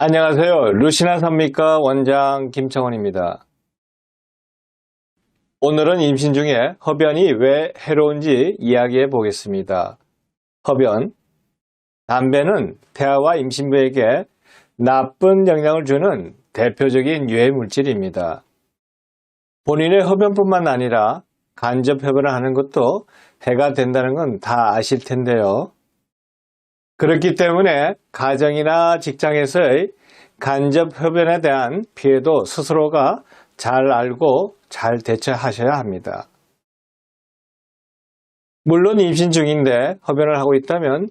안녕하세요. 루시나 산미과 원장 김청원입니다. 오늘은 임신 중에 흡연이 왜 해로운지 이야기해 보겠습니다. 흡연. 담배는 태아와 임신부에게 나쁜 영향을 주는 대표적인 유해 물질입니다. 본인의 흡연뿐만 아니라 간접 흡연을 하는 것도 해가 된다는 건 다 아실 텐데요. 그렇기 때문에 가정이나 직장에서의 간접 흡연에 대한 피해도 스스로가 잘 알고 잘 대처하셔야 합니다. 물론 임신 중인데 흡연을 하고 있다면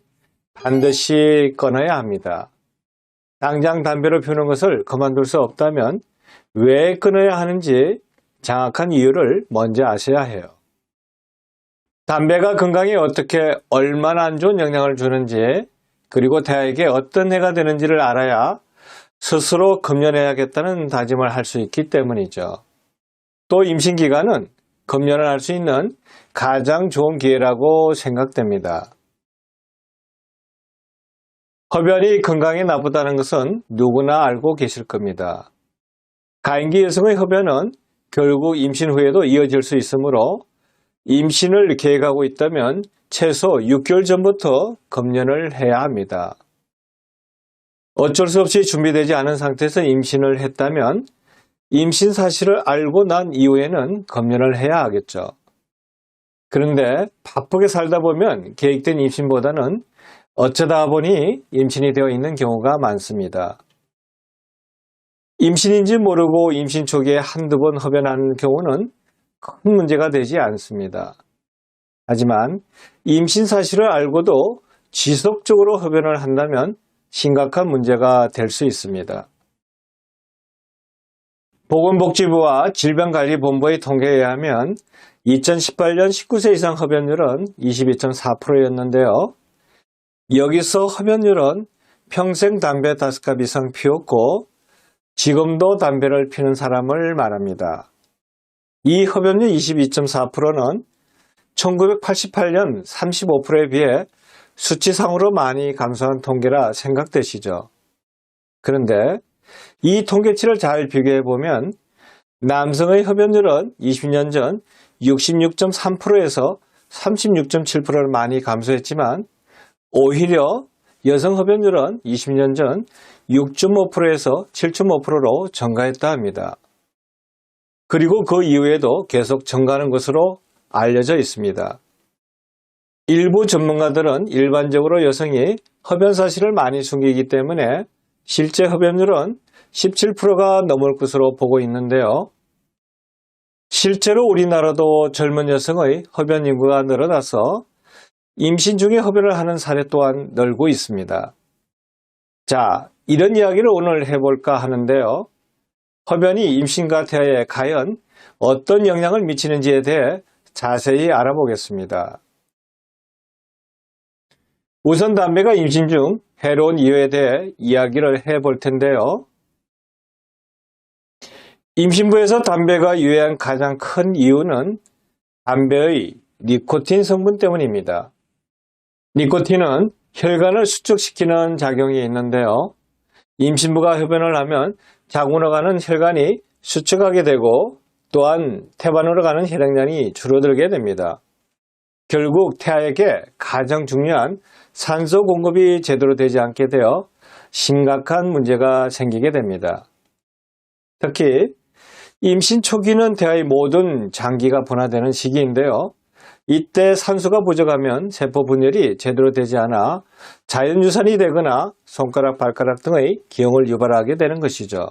반드시 끊어야 합니다. 당장 담배를 피우는 것을 그만둘 수 없다면 왜 끊어야 하는지 정확한 이유를 먼저 아셔야 해요. 담배가 건강에 어떻게 얼마나 안 좋은 영향을 주는지 그리고 대학에 어떤 해가 되는지를 알아야 스스로 금연해야겠다는 다짐을 할 수 있기 때문이죠. 또 임신 기간은 금연을 할 수 있는 가장 좋은 기회라고 생각됩니다. 흡연이 건강에 나쁘다는 것은 누구나 알고 계실 겁니다. 가임기 여성의 흡연은 결국 임신 후에도 이어질 수 있으므로 임신을 계획하고 있다면 최소 6개월 전부터 금연을 해야 합니다. 어쩔 수 없이 준비되지 않은 상태에서 임신을 했다면 임신 사실을 알고 난 이후에는 금연을 해야 하겠죠. 그런데 바쁘게 살다 보면 계획된 임신보다는 어쩌다 보니 임신이 되어 있는 경우가 많습니다. 임신인지 모르고 임신 초기에 한두 번 흡연하는 경우는 큰 문제가 되지 않습니다. 하지만 임신 사실을 알고도 지속적으로 흡연을 한다면 심각한 문제가 될 수 있습니다. 보건복지부와 질병관리본부의 통계에 의하면 2018년 19세 이상 흡연율은 22.4%였는데요. 여기서 흡연율은 평생 담배 5갑 이상 피웠고 지금도 담배를 피는 사람을 말합니다. 이 흡연율 22.4%는 1988년 35%에 비해 수치상으로 많이 감소한 통계라 생각되시죠. 그런데 이 통계치를 잘 비교해 보면 남성의 흡연율은 20년 전 66.3%에서 36.7%를 많이 감소했지만 오히려 여성 흡연율은 20년 전 6.5%에서 7.5%로 증가했다 합니다. 그리고 그 이후에도 계속 증가하는 것으로 알려져 있습니다. 일부 전문가들은 일반적으로 여성이 흡연 사실을 많이 숨기기 때문에 실제 흡연율은 17%가 넘을 것으로 보고 있는데요. 실제로 우리나라도 젊은 여성의 흡연 인구가 늘어나서 임신 중에 흡연을 하는 사례 또한 늘고 있습니다. 자, 이런 이야기를 오늘 해볼까 하는데요. 흡연이 임신과 태아에 과연 어떤 영향을 미치는지에 대해 자세히 알아보겠습니다. 우선 담배가 임신 중 해로운 이유에 대해 이야기를 해 볼 텐데요. 임신부에서 담배가 유해한 가장 큰 이유는 담배의 니코틴 성분 때문입니다. 니코틴은 혈관을 수축시키는 작용이 있는데요. 임신부가 흡연을 하면 자궁으로 가는 혈관이 수축하게 되고 또한 태반으로 가는 혈액량이 줄어들게 됩니다. 결국 태아에게 가장 중요한 산소 공급이 제대로 되지 않게 되어 심각한 문제가 생기게 됩니다. 특히 임신 초기는 태아의 모든 장기가 분화되는 시기인데요. 이때 산소가 부족하면 세포 분열이 제대로 되지 않아 자연유산이 되거나 손가락, 발가락 등의 기형을 유발하게 되는 것이죠.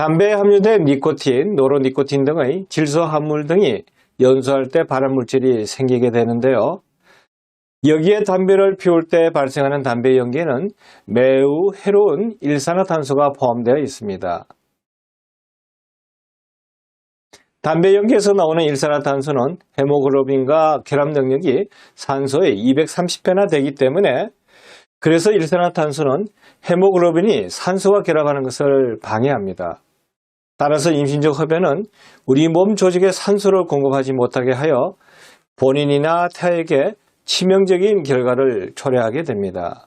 담배에 함유된 니코틴, 노로니코틴 등의 질소 함물 등이 연소할 때 발암물질이 생기게 되는데요. 여기에 담배를 피울 때 발생하는 담배 연기에는 매우 해로운 일산화탄소가 포함되어 있습니다. 담배 연기에서 나오는 일산화탄소는 헤모글로빈과 결합 능력이 산소의 230배나 되기 때문에 그래서 일산화탄소는 헤모글로빈이 산소와 결합하는 것을 방해합니다. 따라서 임신적 흡연은 우리 몸 조직에 산소를 공급하지 못하게 하여 본인이나 태아에게 치명적인 결과를 초래하게 됩니다.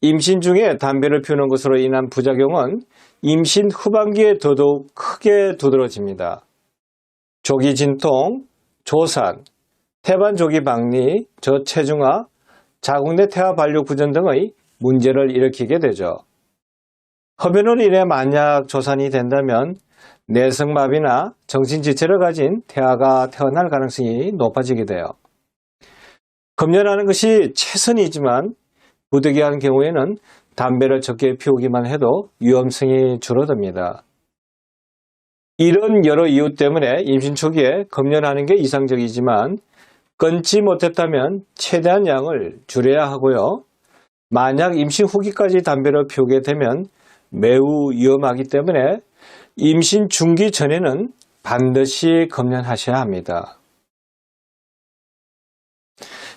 임신 중에 담배를 피우는 것으로 인한 부작용은 임신 후반기에 더더욱 크게 두드러집니다. 조기 진통, 조산, 태반 조기 박리, 저체중아, 자궁내 태아 발육 부전 등의 문제를 일으키게 되죠. 흡연으로 인해 만약 조산이 된다면 내성마비나 정신지체를 가진 태아가 태어날 가능성이 높아지게 돼요. 금연하는 것이 최선이지만 부득이한 경우에는 담배를 적게 피우기만 해도 위험성이 줄어듭니다. 이런 여러 이유 때문에 임신 초기에 금연하는 게 이상적이지만 끊지 못했다면 최대한 양을 줄여야 하고요. 만약 임신 후기까지 담배를 피우게 되면 매우 위험하기 때문에 임신 중기 전에는 반드시 금연하셔야 합니다.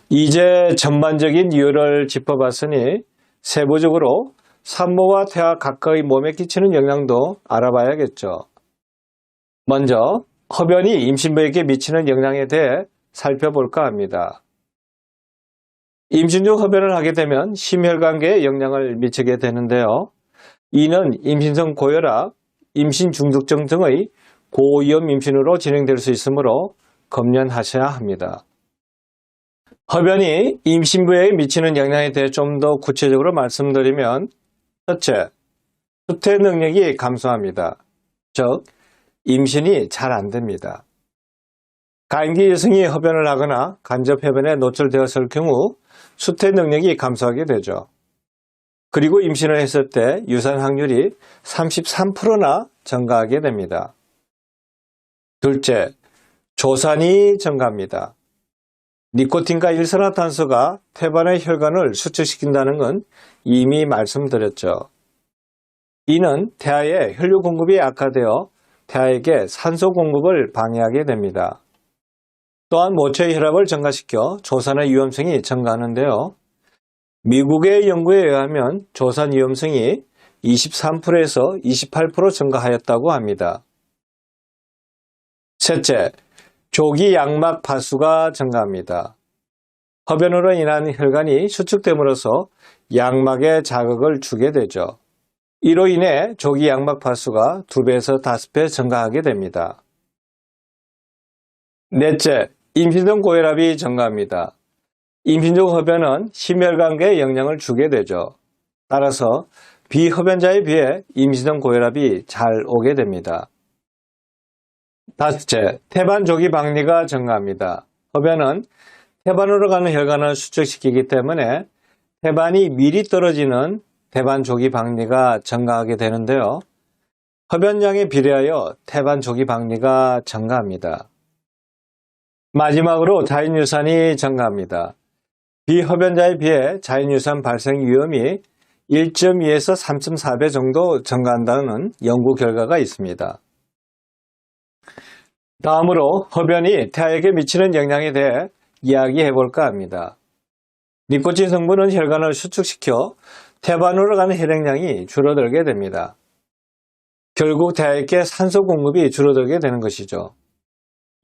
이제 전반적인 이유를 짚어봤으니 세부적으로 산모와 태아 각각의 몸에 끼치는 영향도 알아봐야겠죠. 먼저 흡연이 임신부에게 미치는 영향에 대해 살펴볼까 합니다. 임신 중 흡연을 하게 되면 심혈관계에 영향을 미치게 되는데요. 이는 임신성 고혈압, 임신 중독증 등의 고위험 임신으로 진행될 수 있으므로 검연하셔야 합니다. 흡연이 임신부에 미치는 영향에 대해 좀 더 구체적으로 말씀드리면 첫째, 수태 능력이 감소합니다. 즉, 임신이 잘 안 됩니다. 가임기 여성이 흡연을 하거나 간접 흡연에 노출되었을 경우 수태 능력이 감소하게 되죠. 그리고 임신을 했을 때 유산 확률이 33%나 증가하게 됩니다. 둘째, 조산이 증가합니다. 니코틴과 일산화탄소가 태반의 혈관을 수축시킨다는 건 이미 말씀드렸죠. 이는 태아의 혈류 공급이 악화되어 태아에게 산소 공급을 방해하게 됩니다. 또한 모체의 혈압을 증가시켜 조산의 위험성이 증가하는데요. 미국의 연구에 의하면 조산 위험성이 23%에서 28% 증가하였다고 합니다. 셋째, 조기 양막 파수가 증가합니다. 흡연으로 인한 혈관이 수축됨으로써 양막에 자극을 주게 되죠. 이로 인해 조기 양막 파수가 2배에서 5배 증가하게 됩니다. 넷째, 임신중 고혈압이 증가합니다. 임신중 흡연은 심혈관계에 영향을 주게 되죠. 따라서 비흡연자에 비해 임신중 고혈압이 잘 오게 됩니다. 다섯째, 태반 조기 박리가 증가합니다. 흡연은 태반으로 가는 혈관을 수축시키기 때문에 태반이 미리 떨어지는 태반 조기 박리가 증가하게 되는데요. 흡연량에 비례하여 태반 조기 박리가 증가합니다. 마지막으로 자연유산이 증가합니다. 비흡연자에 비해 자연유산 발생 위험이 1.2에서 3.4배 정도 증가한다는 연구 결과가 있습니다. 다음으로 흡연이 태아에게 미치는 영향에 대해 이야기해 볼까 합니다. 니코틴 성분은 혈관을 수축시켜 태반으로 가는 혈액량이 줄어들게 됩니다. 결국 태아에게 산소 공급이 줄어들게 되는 것이죠.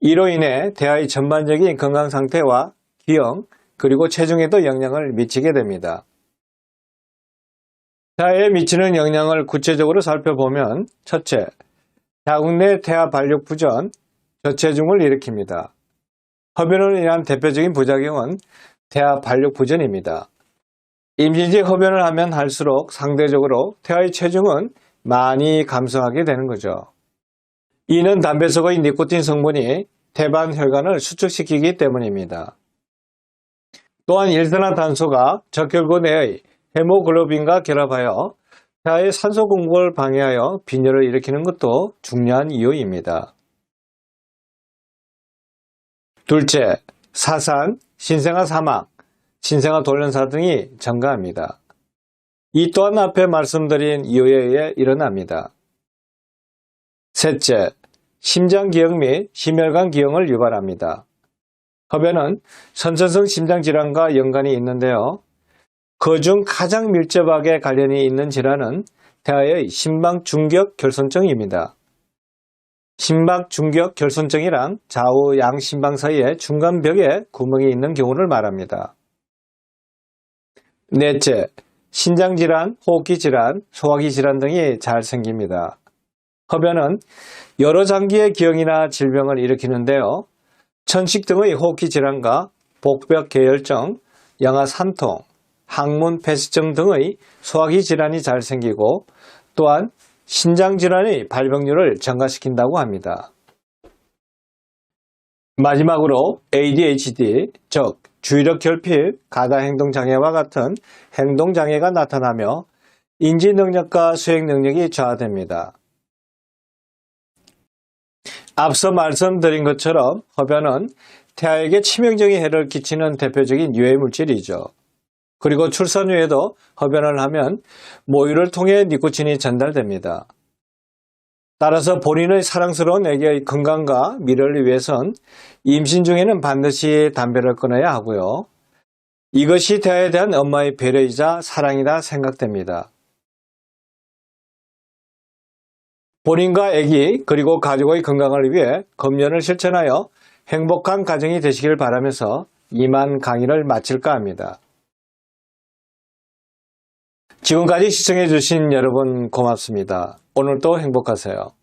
이로 인해 태아의 전반적인 건강 상태와 기형 그리고 체중에도 영향을 미치게 됩니다. 태아에 미치는 영향을 구체적으로 살펴보면 첫째, 자궁 내 태아 발육 부전, 저체중을 일으킵니다. 흡연으로 인한 대표적인 부작용은 태아 발육 부전입니다. 임신직 흡연을 하면 할수록 상대적으로 태아의 체중은 많이 감소하게 되는 거죠. 이는 담배 속의 니코틴 성분이 태반 혈관을 수축시키기 때문입니다. 또한 일산화탄소가 적혈구 내의 헤모글로빈과 결합하여 태아의 산소 공급을 방해하여 빈혈을 일으키는 것도 중요한 이유입니다. 둘째, 사산, 신생아 사망, 신생아 돌연사 등이 증가합니다. 이 또한 앞에 말씀드린 이유에 의해 일어납니다. 셋째, 심장기형 및 심혈관 기형을 유발합니다. 흡연은 선천성 심장질환과 연관이 있는데요. 그중 가장 밀접하게 관련이 있는 질환은 태아의 심박 중격 결손증입니다. 심박 중격 결손증이란 좌우 양심방 사이에 중간 벽에 구멍이 있는 경우를 말합니다. 넷째, 신장질환, 호흡기 질환, 소화기 질환 등이 잘 생깁니다. 흡연은 여러 장기의 기형이나 질병을 일으키는데요. 천식 등의 호흡기 질환과 복벽 계열증, 영아 산통, 항문 폐쇄증 등의 소화기 질환이 잘 생기고 또한 신장 질환의 발병률을 증가시킨다고 합니다. 마지막으로 ADHD, 즉 주의력 결핍, 가다 행동 장애와 같은 행동 장애가 나타나며 인지 능력과 수행 능력이 저하됩니다. 앞서 말씀드린 것처럼 흡연은 태아에게 치명적인 해를 끼치는 대표적인 유해 물질이죠. 그리고 출산 후에도 흡연을 하면 모유를 통해 니코틴이 전달됩니다. 따라서 본인의 사랑스러운 아기의 건강과 미래를 위해선 임신 중에는 반드시 담배를 끊어야 하고요. 이것이 태아에 대한 엄마의 배려이자 사랑이다 생각됩니다. 본인과 아기 그리고 가족의 건강을 위해 검연을 실천하여 행복한 가정이 되시길 바라면서 이만 강의를 마칠까 합니다. 지금까지 시청해 주신 여러분 고맙습니다. 오늘도 행복하세요.